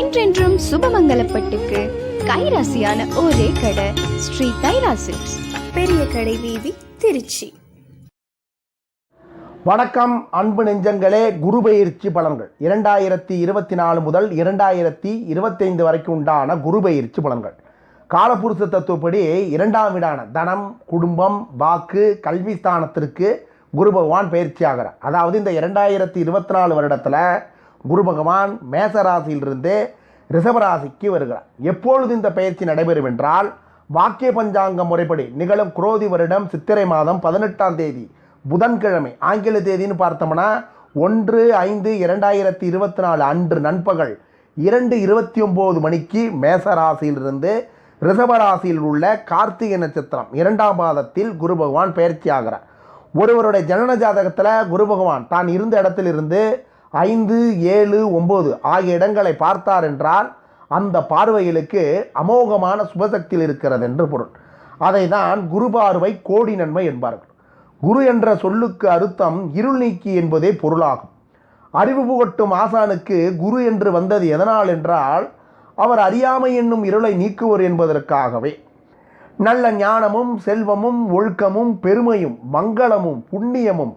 என்றென்றும் சுபமங்கலப்பட்டுக்கு கைராசியான ஒரே கடை ஸ்ரீ கைராசி பெரிய கடை வீதி திருச்சி. வணக்கம் அன்பு நெஞ்சங்களே குரு பயிற்சி பலன்கள். இரண்டாயிரத்தி இருபத்தி நாலு முதல் இரண்டாயிரத்தி இருபத்தைந்து வரைக்கும் உண்டான குரு பயிற்சி பலன்கள். காலபுருஷ தத்துவப்படி இரண்டாம் வீடான தனம் குடும்பம் வாக்கு கல்வி ஸ்தானத்திற்கு குரு பகவான் பயிற்சி ஆகிறார் அதாவது இந்த இரண்டாயிரத்தி இருபத்தி நாலு வருடத்தில் குரு பகவான் மேசராசியிலிருந்து ரிஷபராசிக்கு வருகிறார். எப்பொழுது இந்த பயிற்சி நடைபெறும் என்றால் வாக்கிய பஞ்சாங்க முறைப்படி நிகழும் குரோதி வருடம் சித்திரை மாதம் பதினெட்டாம் தேதி புதன்கிழமை ஆங்கில தேதின்னு பார்த்தோம்னா ஒன்று ஐந்து இரண்டாயிரத்தி இருபத்தி நாலு அன்று நண்பகல் இரண்டு இருபத்தி ஒம்பது மணிக்கு மேசராசியிலிருந்து ரிஷபராசியில் உள்ள கார்த்திகை நட்சத்திரம் இரண்டாம் பாதத்தில் குரு பகவான் பயிற்சி ஆகிறார் ஒருவருடைய ஜனன ஜாதகத்தில் குரு பகவான் தான் இருந்த இடத்திலிருந்து ஐந்து ஏழு ஒம்பது ஆகிய இடங்களை பார்த்தார் என்றால் அந்த பார்வைகளுக்கு அமோகமான சுபசக்தியில் இருக்கிறது என்று பொருள். அதை தான் குரு பார்வை கோடி நன்மை என்பார்கள். குரு என்ற சொல்லுக்கு அர்த்தம் இருள் நீக்கி என்பதே பொருளாகும். அறிவு புகட்டும் ஆசானுக்கு குரு என்று வந்தது எதனால் என்றால் அவர் அறியாமை என்னும் இருளை நீக்குவர் என்பதற்காகவே. நல்ல ஞானமும் செல்வமும் ஒழுக்கமும் பெருமையும் மங்களமும் புண்ணியமும்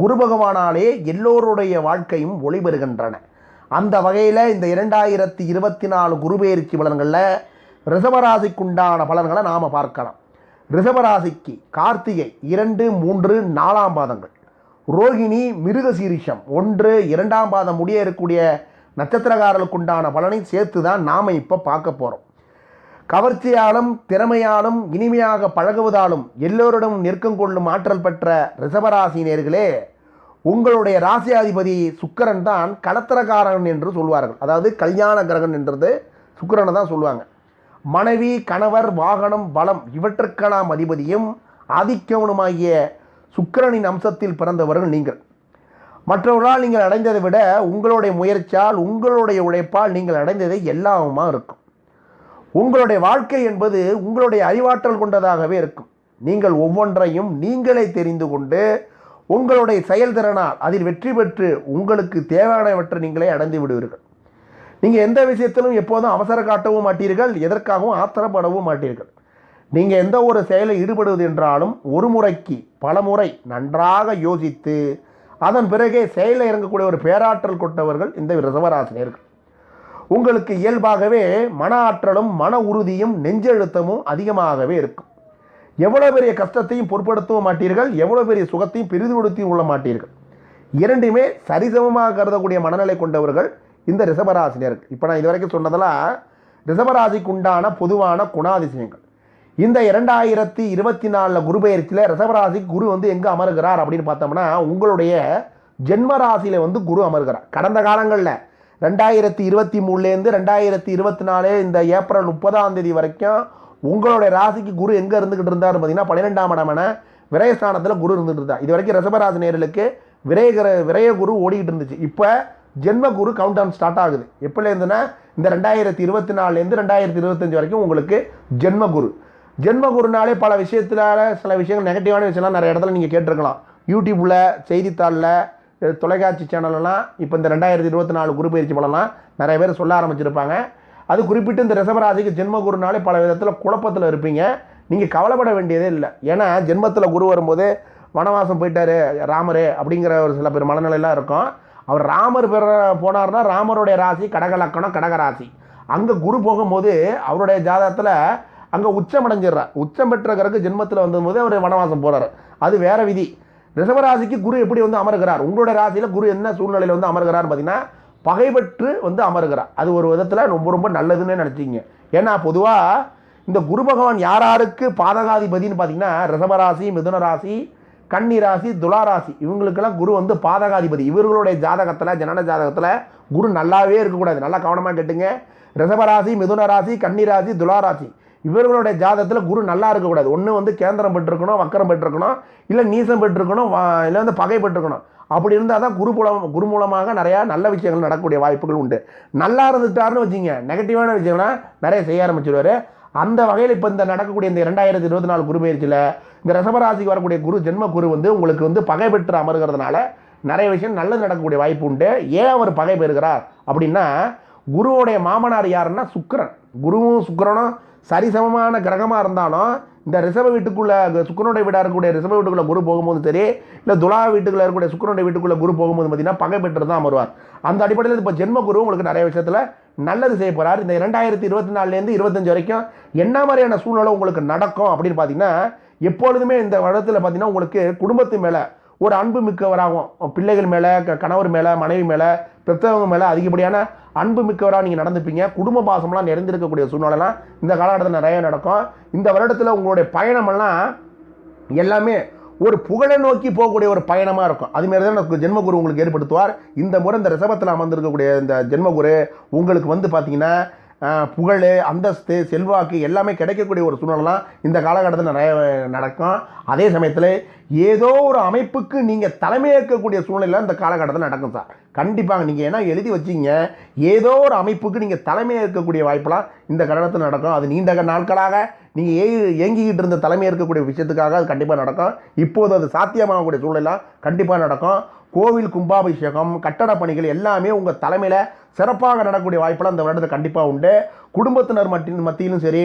குரு பகவானாலே எல்லோருடைய வாழ்க்கையும் ஒளிபெறுகின்றன. அந்த வகையில் இந்த இரண்டாயிரத்தி இருபத்தி நாலு குருபெயர்ச்சி பலன்களில் ரிசவராசிக்குண்டான பலன்களை நாம் பார்க்கலாம். ரிசவராசிக்கு கார்த்திகை இரண்டு மூன்று நாலாம் பாதங்கள். ரோகிணி மிருகசீரிஷம் ஒன்று இரண்டாம் பாதம் முடிய இருக்கக்கூடிய நட்சத்திரக்காரர்களுக்குண்டான பலனை சேர்த்து தான் நாம் இப்போ பார்க்க போகிறோம் கவர்ச்சியாலும் திறமையாலும் இனிமையாக பழகுவதாலும் எல்லோரிடம் நெருக்கம் கொள்ளும் ஆற்றல் பெற்ற ரிஷபராசினியர்களே உங்களுடைய ராசியாதிபதி சுக்கரன் தான் கலத்திரக்காரன் என்று சொல்வார்கள். அதாவது கல்யாண கிரகன் என்றது சுக்கரனை தான் சொல்லுவாங்க. மனைவி கணவர் வாகனம் பலம் இவற்றுக்கெல்லாம் அதிபதியும் ஆதிக்கவனுமாகிய சுக்கிரனின் அம்சத்தில் பிறந்தவர்கள் நீங்கள். மற்றவர்களால் நீங்கள் அடைந்ததை விட உங்களுடைய முயற்சியால் உங்களுடைய உழைப்பால் நீங்கள் அடைந்ததை எல்லாமா இருக்கும். உங்களுடைய வாழ்க்கை என்பது உங்களுடைய அறிவாற்றல் கொண்டதாகவே இருக்கும். நீங்கள் ஒவ்வொன்றையும் நீங்களே தெரிந்து கொண்டு உங்களுடைய செயல்திறனால் அதில் வெற்றி பெற்று உங்களுக்கு தேவையானவற்றை நீங்களே அடைந்து விடுவீர்கள். நீங்கள் எந்த விஷயத்திலும் எப்போதும் அவசர காட்டவும் மாட்டீர்கள் எதற்காகவும் ஆத்திரப்படவும் மாட்டீர்கள். நீங்கள் எந்த ஒரு செயலில் ஈடுபடுவது என்றாலும் ஒரு முறைக்கு பல முறை நன்றாக யோசித்து அதன் பிறகே செயலில் இறங்கக்கூடிய ஒரு பேராற்றல் கொண்டவர்கள் இந்த ரிசவராசினியர்கள். உங்களுக்கு இயல்பாகவே மன ஆற்றலும் மன உறுதியும் நெஞ்செழுத்தமும் அதிகமாகவே இருக்கும். எவ்வளோ பெரிய கஷ்டத்தையும் பொருட்படுத்தவும் மாட்டீர்கள் எவ்வளோ பெரிய சுகத்தையும் பெரிதுபடுத்தி கொள்ள மாட்டீர்கள். இரண்டுமே சரிசமமாக கருதக்கூடிய மனநிலை கொண்டவர்கள் இந்த ரிஷபராசினியர்கள். இப்போ நான் இதுவரைக்கும் சொன்னதெல்லாம் ரிஷபராசிக்கு உண்டான பொதுவான குணாதிசயங்கள். இந்த இரண்டாயிரத்தி இருபத்தி நாலில் குரு பயிற்சியில் ரிஷபராசி குரு வந்து எங்கே அமர்கிறார் அப்படின்னு பார்த்தோம்னா உங்களுடைய ஜென்மராசியில் வந்து குரு அமர்கிறார். கடந்த காலங்களில் ரெண்டாயிரத்தி இருபத்தி மூணுலேருந்து ரெண்டாயிரத்தி இருபத்தி நாலு இந்த ஏப்ரல் முப்பதாம் தேதி வரைக்கும் உங்களுடைய ராசிக்கு குரு எங்கே இருந்துக்கிட்டு இருந்தார் பார்த்தீங்கன்னா பன்னிரெண்டாம் இடமான விரயஸ்தானத்தில் குரு இருந்துகிட்டு இருந்தார். இது வரைக்கும் ரிஷபராசி நேர்களுக்கு விரயகர விரய குரு ஓடிக்கிட்டு இருந்துச்சு. இப்போ ஜென்ம குரு கவுண்ட் டவுன் ஸ்டார்ட் ஆகுது எப்போலேருந்துன்னா இந்த ரெண்டாயிரத்தி இருபத்தி நாலுலேருந்து ரெண்டாயிரத்தி இருபத்தஞ்சி வரைக்கும் உங்களுக்கு ஜென்ம குரு. ஜென்ம குருனாலே பல விஷயத்தில் சில விஷயங்கள் நெகட்டிவான விஷயம்லாம் நிறைய இடத்துல நீங்கள் கேட்டிருக்கலாம். யூடியூப்பில் செய்தித்தாளில் தொலைக்காட்சி சேனலெல்லாம் இப்போ இந்த ரெண்டாயிரத்தி இருபத்தி நாலு குரு பயிற்சி பலம்லாம் நிறைய பேர் சொல்ல ஆரம்பிச்சிருப்பாங்க. அது குறிப்பிட்டு இந்த ரிசவராசிக்கு ஜென்ம குருனாலே பல விதத்தில் குழப்பத்தில் இருப்பீங்க. நீங்கள் கவலைப்பட வேண்டியதே இல்லை. ஏன்னா ஜென்மத்தில் குரு வரும்போது வனவாசம் போயிட்டாரு ராமர் அப்படிங்கிற ஒரு சில பேர் மனநிலையெல்லாம் இருக்கும். அவர் ராமர் பெற போனார்னா ராமருடைய ராசி கடகலக்கணம் கடகராசி அங்கே குரு போகும்போது அவருடைய ஜாதகத்தில் அங்கே உச்சம் அடைஞ்சிடுறார். உச்சம் பெற்ற ஜென்மத்தில் வந்தபோது அவர் வனவாசம் போகிறார் அது வேறு விதி. ரிஷபராசிக்கு குரு எப்படி வந்து அமர்கிறார்? உங்களுடைய ராசியில் குரு என்ன சூழ்நிலையில் வந்து அமர்கிறார் பார்த்தீங்கன்னா பகைபற்று வந்து அமர்கிறார். அது ஒரு விதத்தில் ரொம்ப ரொம்ப நல்லதுன்னு நினச்சிங்க ஏன்னா பொதுவாக இந்த குரு பகவான் யார் யாருக்கு பாதகாதிபதினு பார்த்தீங்கன்னா ரிஷபராசி மிதுனராசி கன்னிராசி கன்னி ராசி துலா ராசி இவங்களுக்கெல்லாம் குரு வந்து பாதகாதிபதி. இவர்களுடைய ஜாதகத்தில் ஜனன ஜாதகத்தில் குரு நல்லாவே இருக்கக்கூடாது. நல்லா கவனமாக கேட்டுங்க. ரிஷபராசி மிதுனராசி ராசி துளாராசி இவர்களுடைய ஜாதகத்தில் குரு நல்லா இருக்கக்கூடாது. ஒன்று வந்து கேந்திரம் பெற்றிருக்கணும் வக்கரம் பெற்றிருக்கணும் இல்லை நீசம் பெற்றிருக்கணும் வா- இல்லை வந்து பகை பெற்றிருக்கணும். அப்படி இருந்தால் தான் குரு மூலம் குரு மூலமாக நிறையா நல்ல விஷயங்கள் நடக்கக்கூடிய வாய்ப்புகள் உண்டு. நல்லா இருந்துட்டாருன்னு வச்சுங்க நெகட்டிவான விஷயம்னா நிறைய செய்ய ஆரம்பிச்சிடுவார் அந்த வகையில் இப்போ இந்த நடக்கக்கூடிய இந்த ரெண்டாயிரத்தி இருபத்தி நாலு குரு பயிற்சியில் இந்த ரசபராசிக்கு வரக்கூடிய குரு ஜென்ம குரு வந்து உங்களுக்கு வந்து பகை பெற்று அமர்கிறதுனால நிறைய விஷயம் நல்லது நடக்கக்கூடிய வாய்ப்பு உண்டு. ஏன் அவர் பகை பெறுகிறார் அப்படின்னா குருவோடைய மாமனார் யாருன்னா சுக்கரன். குருவும் சுக்கரனும் சரிசமமான கிரகமாக இருந்தாலும் இந்த ரிசர்வ் வீட்டுக்குள்ள சுக்கரனுடைய வீடாக இருக்கக்கூடிய ரிசர்வ் வீட்டுக்குள்ள குரு போகும்போது சரி இல்லை துலா வீட்டுக்குள்ள இருக்கக்கூடிய சுக்கரனுடைய வீட்டுக்குள்ள குரு போகும்போது பார்த்தீங்கன்னா பகை பெற்று தான் வருவார். அந்த அடிப்படையில் இப்போ ஜென்ம குரு உங்களுக்கு நிறைய விஷயத்தில் நல்லது செய்ய போகிறார் இந்த இரண்டாயிரத்தி இருபத்தி நாலுலேருந்து இருபத்தஞ்சு வரைக்கும் என்ன மாதிரியான சூழ்நிலை உங்களுக்கு நடக்கும் அப்படின்னு பார்த்தீங்கன்னா எப்பொழுதுமே இந்த வருடத்தில் பார்த்தீங்கன்னா உங்களுக்கு குடும்பத்து மேலே ஒரு அன்பு மிக்கவராகும் பிள்ளைகள் மேலே க- கணவர் மேலே மனைவி மேலே பெற்றவங்க மேலே அதிகப்படியான அன்பு மிக்கவராக நீங்கள் நடந்துப்பீங்க. குடும்ப பாசம்லாம் நிறைந்திருக்கக்கூடிய சூழ்நிலைலாம் இந்த காலகட்டத்தில் நிறைய நடக்கும். இந்த வருடத்தில் உங்களுடைய பயணமெல்லாம் எல்லாமே ஒரு புகழை நோக்கி போகக்கூடிய ஒரு பயணமாக இருக்கும். அதுமாரி தான் ஜென்மகுரு உங்களுக்கு ஏற்படுத்துவார். இந்த முறை இந்த ரிசபத்தில் அமர்ந்திருக்கக்கூடிய இந்த ஜென்மகுரு உங்களுக்கு வந்து பார்த்தீங்கன்னா புகழ் அந்தஸ்து செல்வாக்கு எல்லாமே கிடைக்கக்கூடிய ஒரு சூழ்நிலைலாம் இந்த காலகட்டத்தில் நிறைய நடக்கும். அதே சமயத்தில் ஏதோ ஒரு அமைப்புக்கு நீங்கள் தலைமையேற்கக்கூடிய சூழ்நிலை இந்த காலகட்டத்தில் நடக்கும் சார். கண்டிப்பாக நீங்கள் ஏன்னா எழுதி வச்சீங்க ஏதோ ஒரு அமைப்புக்கு நீங்கள் தலைமையேற்கக்கூடிய வாய்ப்பெல்லாம் இந்த கட்டத்தில் நடக்கும். அது நீண்ட நாட்களாக நீங்கள் ஏ இயங்கிக்கிட்டு இருந்த தலைமை இருக்கக்கூடிய விஷயத்துக்காக அது கண்டிப்பாக நடக்கும். இப்போது அது சாத்தியமாகக்கூடிய சூழ்நிலை கண்டிப்பாக நடக்கும். கோவில் கும்பாபிஷேகம் கட்டட பணிகள் எல்லாமே உங்கள் தலைமையில் சிறப்பாக நடக்கக்கூடிய வாய்ப்பெல்லாம் இந்த வருடத்தில் கண்டிப்பாக உண்டு. குடும்பத்தினர் மத்தியும் மத்தியிலும் சரி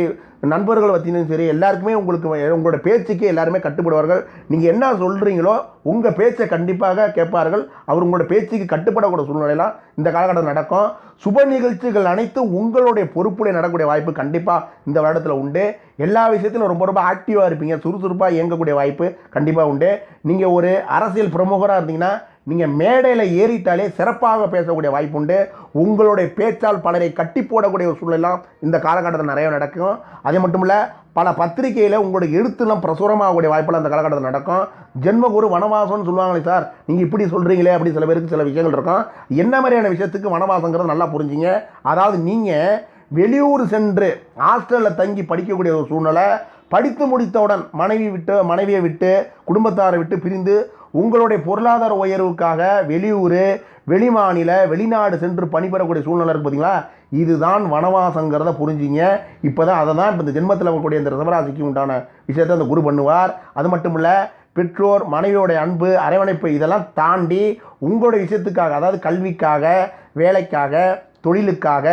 நண்பர்கள் மத்தியிலும் சரி எல்லாருக்குமே உங்களுக்கு உங்களோட பேச்சுக்கு எல்லாருமே கட்டுப்படுவார்கள். நீங்கள் என்ன சொல்கிறீங்களோ உங்கள் பேச்சை கண்டிப்பாக கேட்பார்கள். அவர் உங்களோட பேச்சுக்கு கட்டுப்படக்கூடிய சூழ்நிலையெல்லாம் இந்த காலகட்டம் நடக்கும். சுப நிகழ்ச்சிகள் அனைத்தும் உங்களுடைய பொறுப்புடைய நடக்கக்கூடிய வாய்ப்பு கண்டிப்பாக இந்த வருடத்தில் உண்டு. எல்லா விஷயத்திலும் ரொம்ப ரொம்ப ஆக்டிவாக இருப்பீங்க. சுறுசுறுப்பாக இயங்கக்கூடிய வாய்ப்பு கண்டிப்பாக உண்டு. நீங்கள் ஒரு அரசியல் பிரமுகராக இருந்தீங்கன்னா நீங்கள் மேடையில் ஏறிட்டாலே சிறப்பாக பேசக்கூடிய வாய்ப்பு உண்டு. உங்களுடைய பேச்சால் பலரை கட்டி போடக்கூடிய ஒரு சூழலாம் இந்த காலகட்டத்தில் நிறைய நடக்கும். அது மட்டும் இல்லை பல பத்திரிகையில் உங்களுடைய எழுத்துலாம் பிரசுரமாகக்கூடிய வாய்ப்பெல்லாம் அந்த காலகட்டத்தில் நடக்கும். ஜென்மகுரு வனவாசம்னு சொல்லுவாங்களே சார் நீங்கள் இப்படி சொல்கிறீங்களே அப்படி சில பேருக்கு சில விஷயங்கள் இருக்கும். என்ன மாதிரியான விஷயத்துக்கு வனவாசங்கிறது நல்லா புரிஞ்சுங்க. அதாவது நீங்கள் வெளியூர் சென்று ஹாஸ்டலில் தங்கி படிக்கக்கூடிய ஒரு சூழ்நிலை படித்து முடித்தவுடன் மனைவி விட்டு மனைவியை விட்டு குடும்பத்தாரை விட்டு பிரிந்து உங்களுடைய பொருளாதார உயர்வுக்காக வெளியூர் வெளிமாநில வெளிநாடு சென்று பணிபெறக்கூடிய சூழ்நிலை இருக்குது பார்த்தீங்களா இதுதான் வனவாசங்கிறத புரிஞ்சிங்க. இப்போ தான் அதை தான் இப்போ இந்த ஜென்மத்தில் வரக்கூடிய இந்த ரிசவராசிக்கு உண்டான விஷயத்தை அந்த குரு பண்ணுவார். அது மட்டும் இல்லை பெற்றோர் மனைவியோடைய அன்பு அரவணைப்பு இதெல்லாம் தாண்டி உங்களுடைய விஷயத்துக்காக அதாவது கல்விக்காக வேலைக்காக தொழிலுக்காக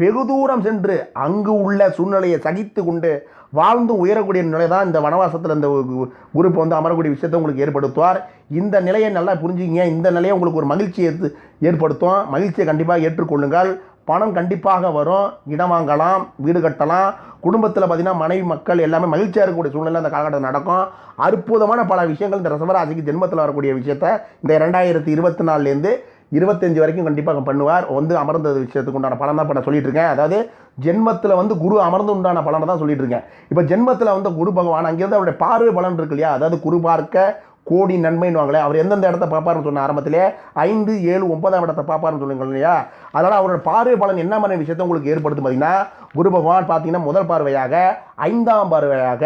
வெகு தூரம் சென்று அங்கு உள்ள சூழ்நிலையை சகித்து கொண்டு வாழ்ந்து உயரக்கூடிய நிலை தான் இந்த வனவாசத்தில் இந்த குரூப் வந்து அமரக்கூடிய விஷயத்தை உங்களுக்கு ஏற்படுத்துவார். இந்த நிலையை நல்லா புரிஞ்சுங்க இந்த நிலையை உங்களுக்கு ஒரு மகிழ்ச்சியை ஏற்படுத்தும். மகிழ்ச்சியை கண்டிப்பாக ஏற்றுக்கொள்ளுங்கள். பணம் கண்டிப்பாக வரும். இடம் வாங்கலாம். வீடு கட்டலாம். குடும்பத்தில் பார்த்தீங்கன்னா மனைவி மக்கள் எல்லாமே மகிழ்ச்சியாக இருக்கக்கூடிய சூழ்நிலை அந்த காலகட்டம் நடக்கும். அற்புதமான பல விஷயங்கள் இந்த ரசவராசிக்கு ஜென்மத்தில் வரக்கூடிய விஷயத்த இந்த ரெண்டாயிரத்தி இருபத்தி நாலுலேருந்து இருபத்தஞ்சு வரைக்கும் கண்டிப்பாக பண்ணுவார். வந்து அமர்ந்த விஷயத்துக்கு உண்டான பலன் தான் இப்போ நான் சொல்லிட்டு இருக்கேன் அதாவது ஜென்மத்தில் வந்து குரு அமர்ந்து உண்டான பலனை தான் சொல்லிட்டு இருக்கேன் இப்போ ஜென்மத்தில் வந்து குரு பகவான் அங்கேருந்து அவருடைய பார்வை பலன் இருக்கு இல்லையா? அதாவது குரு பார்க்க கோடி நன்மைன்னுவாங்களே அவர் எந்தெந்த இடத்த பார்ப்பாருன்னு சொன்ன ஆரம்பத்திலே ஐந்து ஏழு ஒன்பதாம் இடத்தை பார்ப்பாருன்னு சொல்லுங்க இல்லையா? அதனால் அவரோட பார்வை பலன் என்ன மாதிரி விஷயத்தை உங்களுக்கு ஏற்படுத்தும் பார்த்தீங்கன்னா குரு பகவான் பார்த்தீங்கன்னா முதல் பார்வையாக ஐந்தாம் பார்வையாக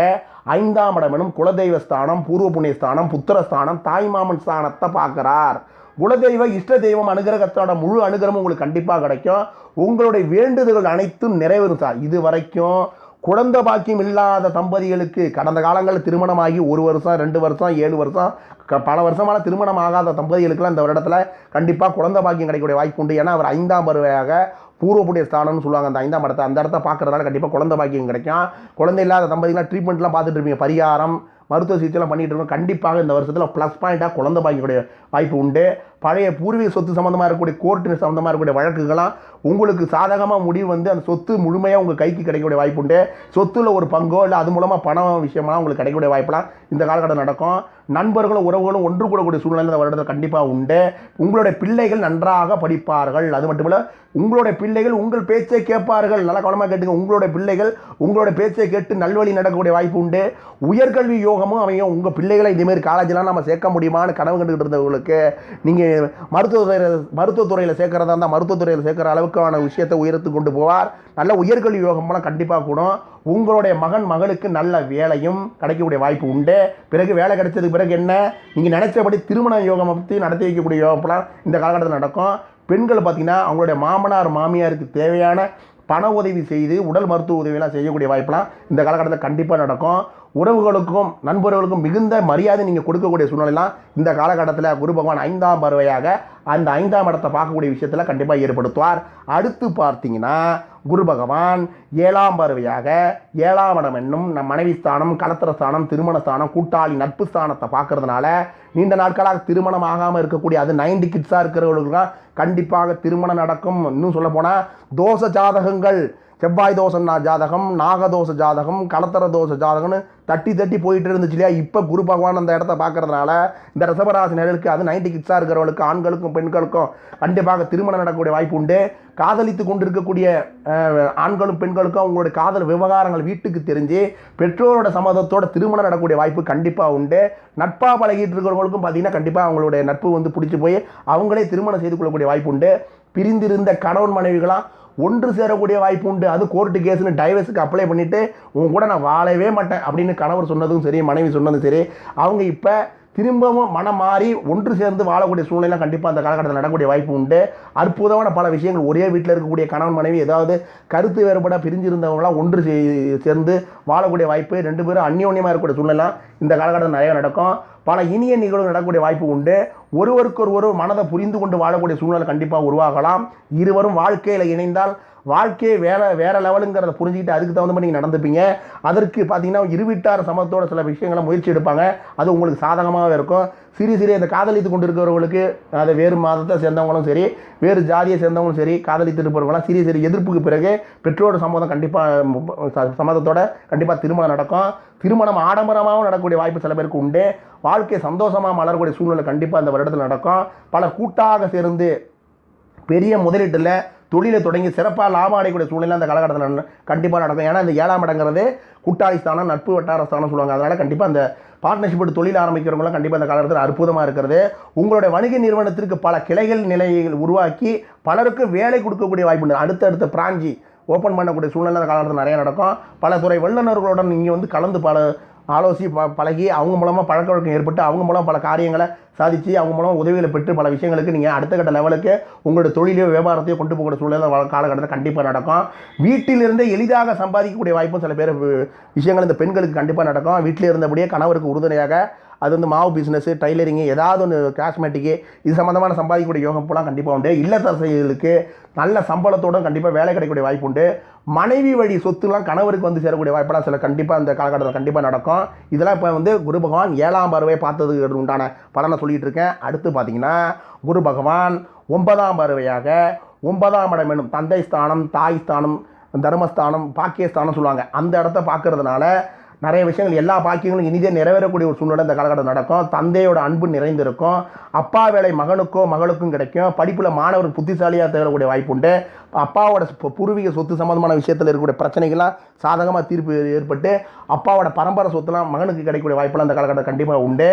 ஐந்தாம் இடம் எனும் குலதெய்வ ஸ்தானம் பூர்வ புண்ணிய ஸ்தானம் புத்திரஸ்தானம் தாய்மாமன் ஸ்தானத்தை பார்க்குறார். குலதெய்வ இஷ்ட தெய்வம் அனுகிரகத்தோட முழு அனுகிரகம் உங்களுக்கு கண்டிப்பாக கிடைக்கும். உங்களுடைய வேண்டுதல்கள் அனைத்தும் நிறைவேறும் சார். இது வரைக்கும் குழந்தை பாக்கியம் இல்லாத தம்பதிகளுக்கு கடந்த காலங்களில் திருமணமாகி ஒரு வருஷம் ரெண்டு வருஷம் ஏழு வருஷம் க- பல வருஷமான திருமணம் ஆகாத தம்பதிகளுக்கெல்லாம் இந்த வருடத்தில் கண்டிப்பாக குழந்த பாக்கியம் கிடைக்கக்கூடிய வாய்ப்பு உண்டு. ஏன்னா அவர் ஐந்தாம் பருவையாக பூர்வப்புடைய ஸ்தானம்னு சொல்லுவாங்க. அந்த ஐந்தாம் இடத்தை அந்த இடத்த பார்க்குறதால கண்டிப்பாக குழந்த பாக்கியம் கிடைக்கும். குழந்தை இல்லாத தம்பதிகளாம் ட்ரீட்மெண்ட்லாம் பார்த்துட்டு இருப்பீங்க. பரிகாரம் மருத்துவ சிகிச்சைலாம் பண்ணிகிட்டு இருக்கோம். கண்டிப்பாக இந்த வருஷத்தில் ப்ளஸ் பாயிண்ட்டாக குழந்தை பாய்க்கக்கூடிய வாய்ப்பு உண்டு. பழைய பூர்வீக சொத்து சம்மந்தமாக இருக்கக்கூடிய கோர்ட்டு சம்மந்தமாக இருக்கக்கூடிய வழக்குகளாம் உங்களுக்கு சாதகமாக முடிவு வந்து அந்த சொத்து முழுமையாக உங்கள் கைக்கு கிடைக்கக்கூடிய வாய்ப்பு உண்டு. சொத்துல ஒரு பங்கோ இல்லை அது மூலமாக பணம் விஷயமெல்லாம் உங்களுக்கு கிடைக்கக்கூடிய வாய்ப்பெல்லாம் இந்த காலகட்டம் நடக்கும். நண்பர்களும் உறவுகளும் ஒன்று கூடக்கூடிய சூழ்நிலை இந்த வருடத்தில் கண்டிப்பாக உண்டு. உங்களுடைய பிள்ளைகள் நன்றாக படிப்பார்கள். அது மட்டும் இல்லை உங்களுடைய பிள்ளைகள் உங்கள் பேச்சை கேட்பார்கள். நல்லா கவனமாக கேட்டுங்க. உங்களுடைய பிள்ளைகள் உங்களுடைய பேச்சை கேட்டு நல்வழி நடக்கக்கூடிய வாய்ப்பு உண்டு. உயர்கல்வி யோகமும் அவையும் உங்கள் பிள்ளைகளை இதேமாரி காலேஜெலாம் நம்ம சேர்க்க முடியுமான்னு கனவு கண்டுகிட்டு இருந்தவங்களுக்கு நீங்கள் மருத்துவத்துறையில் மருத்துவத்துறையில் சேர்க்கறதா இருந்தால் மருத்துவத்துறையில் சேர்க்குற அளவுக்கான விஷயத்தை உயர்த்து கொண்டு போவார். நல்ல உயர்கல்வி யோகம்லாம் கண்டிப்பாக கூடும். உங்களுடைய மகன் மகளுக்கு நல்ல வேலையும் கிடைக்கக்கூடிய வாய்ப்பு உண்டு. பிறகு வேலை கிடைச்சதுக்கு பிறகு என்ன? நீங்கள் நினைச்சபடி திருமண யோகம் பற்றி நடத்தி வைக்கக்கூடிய யோகம்லாம் இந்த காலகட்டத்தில் நடக்கும். பெண்கள் பார்த்தீங்கன்னா அவங்களுடைய மாமனார் மாமியாருக்கு தேவையான பண உதவி செய்து உடல் மருத்துவ உதவியெல்லாம் செய்யக்கூடிய வாய்ப்பெலாம் இந்த காலகட்டத்தில் கண்டிப்பாக நடக்கும். உறவுகளுக்கும் நண்பர்களுக்கும் மிகுந்த மரியாதை நீங்கள் கொடுக்கக்கூடிய சூழ்நிலைலாம் இந்த காலகட்டத்தில் குரு பகவான் ஐந்தாம் பறவையாக அந்த ஐந்தாம் இடத்தை பார்க்கக்கூடிய விஷயத்தில் கண்டிப்பாக ஏற்படுத்துவார். அடுத்து பார்த்தீங்கன்னா குரு பகவான் ஏழாம் பறவையாக ஏழாம் இடம் என்னும் நம் மனைவி ஸ்தானம் கலத்திர ஸ்தானம் திருமண ஸ்தானம் கூட்டாளி நட்பு ஸ்தானத்தை பார்க்கறதுனால நீண்ட நாட்களாக திருமணம் ஆகாமல் இருக்கக்கூடிய அது நைன்டி கிட்ஸாக இருக்கிறவர்களுக்குலாம் கண்டிப்பாக திருமணம் நடக்கும். இன்னும் சொல்ல போனால் தோச ஜாதகங்கள் செவ்வாய் தோசம் ஜாதகம் நாகதோஷ ஜாதகம் கலத்தர தோஷ ஜாதகம்னு தட்டி தட்டி போயிட்டு இருந்துச்சு இல்லையா? இப்போ குரு பகவான் அந்த இடத்த பார்க்கறதுனால இந்த ரசபராசினர்களுக்கு அது நைன்டி கிட்ஸாக இருக்கிறவங்களுக்கு ஆண்களுக்கும் பெண்களுக்கும் கண்டிப்பாக திருமணம் நடக்கக்கூடிய வாய்ப்பு உண்டு. காதலித்து கொண்டு இருக்கக்கூடிய ஆண்களும் பெண்களுக்கும் அவங்களுடைய காதல் விவகாரங்கள் வீட்டுக்கு தெரிஞ்சு பெற்றோரோட சம்மதத்தோட திருமணம் நடக்கக்கூடிய வாய்ப்பு கண்டிப்பாக உண்டு. நட்பாக பழகிட்டு இருக்கிறவங்களுக்கும் பார்த்தீங்கன்னா கண்டிப்பாக அவங்களுடைய நட்பு வந்து பிடிச்சி போய் அவங்களே திருமணம் செய்து கொள்ளக்கூடிய வாய்ப்பு உண்டு. பிரிந்திருந்த கணவன் மனைவிகளாக ஒன்று சேரக்கூடிய வாய்ப்பு உண்டு. அது கோர்ட்டு கேஸ்னு டைவர்ஸுக்கு அப்ளை பண்ணிவிட்டு உன் கூட நான் வாழவே மாட்டேன் அப்படின்னு கணவர் சொன்னதும் சரி மனைவி சொன்னதும் சரி அவங்க இப்போ திரும்பவும் மனம் மாறி ஒன்று சேர்ந்து வாழக்கூடிய சூழ்நிலை கண்டிப்பாக அந்த காலகட்டத்தில் நடக்கக்கூடிய வாய்ப்பு உண்டு. அற்புதமான பல விஷயங்கள். ஒரே வீட்டில் இருக்கக்கூடிய கணவன் மனைவி ஏதாவது கருத்து வேறுபட பிரிஞ்சிருந்தவங்களாம் ஒன்று சேர்ந்து வாழக்கூடிய வாய்ப்பு ரெண்டு பேரும் அந்யோன்யமாக இருக்கக்கூடிய சூழ்நிலை இந்த காலகட்டத்தில் நிறைய நடக்கும். பல இனிய நிகழ்வு நடக்கக்கூடிய வாய்ப்பு உண்டு. ஒருவருக்கு ஒருவர் மனதை புரிந்து கொண்டு வாழக்கூடிய சூழ்நிலை கண்டிப்பாக உருவாகலாம். இருவரும் வாழ்க்கையில் இணைந்தால் வாழ்க்கையே வேற வேற லெவலுங்கிறத புரிஞ்சுக்கிட்டு அதுக்கு தகுந்த மாதிரி நீங்கள் நடந்துப்பீங்க. அதற்கு பார்த்தீங்கன்னா இருவிட்டார் சமத்தோட சில விஷயங்களை முயற்சி எடுப்பாங்க. அது உங்களுக்கு சாதகமாகவே இருக்கும். சிறிய சிறிய இந்த காதலித்து கொண்டு இருக்கிறவங்களுக்கு அதை வேறு மாதத்தை சேர்ந்தவங்களும் சரி வேறு ஜாதியை சேர்ந்தவங்களும் சரி காதலித்து இருப்பவங்களாம் சிறிய சிறிய எதிர்ப்புக்கு பிறகு பெற்றோர் சம்மதம் கண்டிப்பாக சம்மதத்தோட கண்டிப்பாக திருமணம் நடக்கும். திருமணம் ஆடம்பரமாகவும் நடக்கக்கூடிய வாய்ப்பு சில பேருக்கு உண்டு. வாழ்க்கை சந்தோஷமாக மலரக்கூடிய சூழ்நிலை கண்டிப்பாக அந்த வருடத்தில் நடக்கும். பல கூட்டாக சேர்ந்து பெரிய முதலீட்டில் தொழிலை தொடங்கி சிறப்பாக லாபம் அடையக்கூடிய சூழ்நிலை அந்த காலகட்டத்தில் கண்டிப்பாக நடக்கும். ஏன்னா இந்த ஏழாம் இடங்கிறது கூட்டாளி ஸ்தானம் நட்பு வட்டார ஸ்தானம் சொல்லுவாங்க. அதனால் கண்டிப்பாக அந்த பார்ட்னர்ஷிப் தொழில் ஆரம்பிக்கிறவங்களாம் கண்டிப்பாக இந்த காலகட்டத்தில் அற்புதமாக இருக்கிறது. உங்களுடைய வணிக நிறுவனத்திற்கு பல கிளைகள் நிலைகள் உருவாக்கி பலருக்கு வேலை கொடுக்கக்கூடிய வாய்ப்பு அடுத்தடுத்த பிராஞ்சி ஓப்பன் பண்ணக்கூடிய சூழ்நிலை அந்த காலகட்டத்தில் நிறைய நடக்கும். பல துறை வல்லுநர்களுடன் நீங்கள் வந்து கலந்து பல ஆலோசி ப பழகி அவங்க மூலமாக பழக்க வழக்கம் ஏற்பட்டு அவங்க மூலம் பல காரியங்களை சாதித்து அவங்க மூலம் உதவிகளை பெற்று பல விஷயங்களுக்கு நீங்கள் அடுத்த கட்ட லெவலுக்கு உங்களோட தொழிலையோ வியாபாரத்தையோ கொண்டு போகக்கூடிய சூழ்நிலை காலகட்டத்தில் கண்டிப்பாக நடக்கும். வீட்டிலிருந்தே எளிதாக சம்பாதிக்கக்கூடிய வாய்ப்பும் சில பேர் விஷயங்கள் இந்த பெண்களுக்கு கண்டிப்பாக நடக்கும். வீட்டில் இருந்தபடியே கணவருக்கு உறுதுணையாக அது வந்து மாவு பிஸ்னஸ் டைலரிங்கு ஏதாவது ஒன்று காஸ்மெட்டிக்கு இது சம்மந்தமான சம்பாதிக்கக்கூடிய யோகம் போலாம் கண்டிப்பாக உண்டு. இல்லத்தரசிகளுக்கு நல்ல சம்பளத்தோட கண்டிப்பாக வேலை கிடைக்கக்கூடிய வாய்ப்பு உண்டு. மனைவி வழி சொத்துலாம் கணவருக்கு வந்து சேரக்கூடிய வாய்ப்பெல்லாம் சில கண்டிப்பாக இந்த காலகட்டத்தில் கண்டிப்பாக நடக்கும். இதெல்லாம் இப்போ வந்து குரு பகவான் ஏழாம் பருவை பார்த்ததுக்கு உண்டான பலனை சொல்லிட்டு இருக்கேன். அடுத்து பார்த்தீங்கன்னா குரு பகவான் ஒன்பதாம் பருவையாக ஒன்பதாம் இடம் வேணும் தந்தை ஸ்தானம் தாய் ஸ்தானம் தர்மஸ்தானம் பாக்கியஸ்தானம் சொல்லுவாங்க. அந்த இடத்த பார்க்கறதுனால நிறைய விஷயங்கள் எல்லா பாக்கியங்களும் இனிதே நிறைவேறக்கூடிய ஒரு சூழ்நிலை இந்த காலகட்டம் நடக்கும். தந்தையோட அன்பு நிறைந்திருக்கும். அப்பா வேலை மகனுக்கோ மகளுக்கும் கிடைக்கும். படிப்பில் மாணவர் புத்திசாலியாக தேடக்கூடிய வாய்ப்பு உண்டு. அப்பாவோட பூர்வீக சொத்து சம்மந்தமான விஷயத்தில் இருக்கக்கூடிய பிரச்சனைகள்லாம் சாதகமாக தீர்ப்பு ஏற்பட்டு அப்பாவோட பரம்பரை சொத்துலாம் மகனுக்கு கிடைக்கக்கூடிய வாய்ப்பெல்லாம் அந்த காலகட்டம் கண்டிப்பாக உண்டு.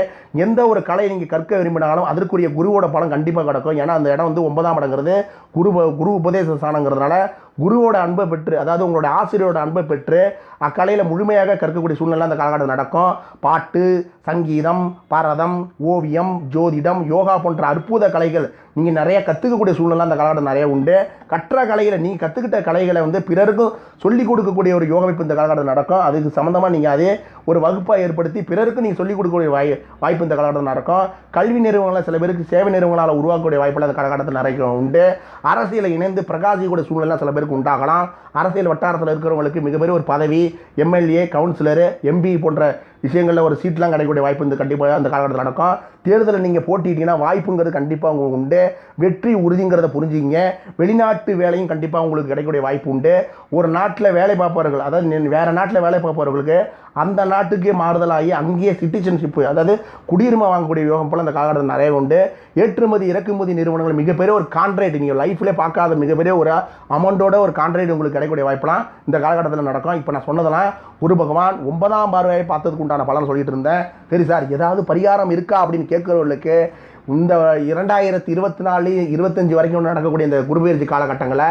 எந்த ஒரு கலையை நீங்கள் கற்க விரும்பினாலும் அதற்குரிய குருவோட பலம் கண்டிப்பாக கிடக்கும். ஏன்னா அந்த இடம் வந்து ஒன்பதாம் இடங்கிறது குரு குரு உபதேச ஸ்தானங்கிறதுனால குருவோட அன்பை பெற்று அதாவது உங்களோட ஆசிரியரோட அன்பை பெற்று அக்கலையில் முழுமையாக கற்கக்கூடிய சூழ்நிலை அந்த காலகட்டம் நடக்கும். பாட்டு சங்கீதம் பரதம் ஓவியம் ஜோதிடம் யோகா போன்ற அற்புத கலைகள் நீங்கள் நிறைய கற்றுக்கக்கூடிய சூழ்நிலை அந்த காலகட்டம் நிறைய உண்டு. கற்ற கலைகளை நீ கற்றுக்கிட்ட கலைகளை வந்து பிறருக்கும் சொல்லிக் கொடுக்கக்கூடிய ஒரு யோக வாய்ப்பு இந்த காலகட்டம் நடக்கும். அதுக்கு சம்மந்தமாக நீங்கள் அதே ஒரு வகுப்பாக ஏற்படுத்தி பிறருக்கு நீங்கள் சொல்லிக் கொடுக்கக்கூடிய வாய் வாய்ப்பு இந்த காலகட்டம் நடக்கும். கல்வி நிறுவனங்களில் சில பேருக்கு சேவை நிறுவனங்களால் உருவாக்கக்கூடிய வாய்ப்புகள் அந்த காலகட்டத்தில் நிறைய உண்டு. அரசியலை இணைந்து பிரகாசிக்கூடிய சூழ்நிலை சில பேருக்கு உண்டாகலாம். அரசியல் வட்டாரத்தில் இருக்கிறவங்களுக்கு மிகப்பெரிய ஒரு பதவி எம்எல்ஏ கவுன்சிலரு எம்பி போன்ற விஷயங்களில் ஒரு சீட்லாம் கிடைக்கக்கூடிய வாய்ப்பு இந்த கண்டிப்பாக அந்த காலகட்டத்தில் நடக்கும். தேர்தலில் நீங்கள் போட்டிட்டீங்கன்னா வாய்ப்புங்கிறது கண்டிப்பாக உங்களுக்கு உண்டு. வெற்றி உறுதிங்கிறத புரிஞ்சுங்க வெளிநாட்டு வேலையும் கண்டிப்பாக உங்களுக்கு கிடைக்கக்கூடிய வாய்ப்பு உண்டு. ஒரு நாட்டில் வேலை பார்ப்பவர்கள் அதாவது வேறு நாட்டில் வேலை பார்ப்பவர்களுக்கு அந்த நாட்டுக்கே மாறுதலாகி அங்கேயே சிட்டிசன்ஷிப்பு அதாவது குடியுரிமை வாங்கக்கூடிய யோகம் போல் அந்த காலகட்டத்தில் நிறைய உண்டு. ஏற்றுமதி இறக்குமதி நிறுவனங்கள் மிகப்பெரிய ஒரு கான்ட்ராக்ட் நீங்கள் லைஃப்லேயே பார்க்காத மிகப்பெரிய ஒரு அமௌண்ட்டோட ஒரு கான்ட்ராக்ட் உங்களுக்கு கிடைக்கக்கூடிய வாய்ப்பெல்லாம் இந்த காலகட்டத்தில் நடக்கும். இப்போ நான் சொன்னதெல்லாம் குரு பகவான் ஒன்பதாம் பார்வையை பார்த்ததுக்கு உண்டான பலன் சொல்லிட்டு இருந்தேன். சரி சார் ஏதாவது பரிகாரம் இருக்கா அப்படின்னு கேட்குறவர்களுக்கு இந்த இரண்டாயிரத்தி இருபத்தி நாலு இருபத்தஞ்சி வரைக்கும் நடக்கக்கூடிய இந்த குருபெயர்ச்சி காலகட்டங்களை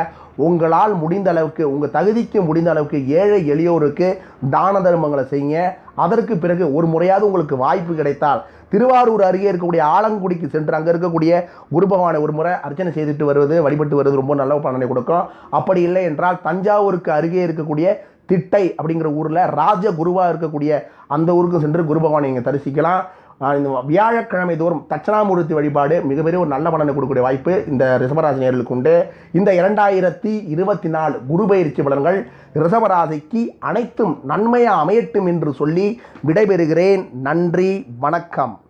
உங்களால் முடிந்த அளவுக்கு உங்கள் தகுதிக்கு முடிந்த அளவுக்கு ஏழை எளியோருக்கு தான தர்மங்களை செய்யுங்க. அதற்கு பிறகு ஒரு முறையாவது உங்களுக்கு வாய்ப்பு கிடைத்தால் திருவாரூர் அருகே இருக்கக்கூடிய ஆலங்குடிக்கு சென்று அங்கே இருக்கக்கூடிய குரு பகவானை ஒரு முறை அர்ச்சனை செய்துட்டு வருவது வழிபட்டு வருவது ரொம்ப நல்ல பலனை கொடுக்கும். அப்படி இல்லை என்றால் தஞ்சாவூருக்கு அருகே இருக்கக்கூடிய திட்டை அப்படிங்கிற ஊரில் ராஜ குருவாக இருக்கக்கூடிய அந்த ஊருக்கு சென்று குரு பகவானை நீங்கள் தரிசிக்கலாம். இந்த வியாழக்கிழமை தோறும் தட்சணாமூர்த்தி வழிபாடு மிகப்பெரிய ஒரு நல்ல பலனை கொடுக்கக்கூடிய வாய்ப்பு இந்த ரிஷபராசினியர்களுக்கு உண்டு. இந்த இரண்டாயிரத்தி இருபத்தி நாலு குரு பயிற்சி பலன்கள் ரிஷபராசிக்கு அனைத்தும் நன்மையாக அமையட்டும் என்று சொல்லி விடைபெறுகிறேன். நன்றி வணக்கம்.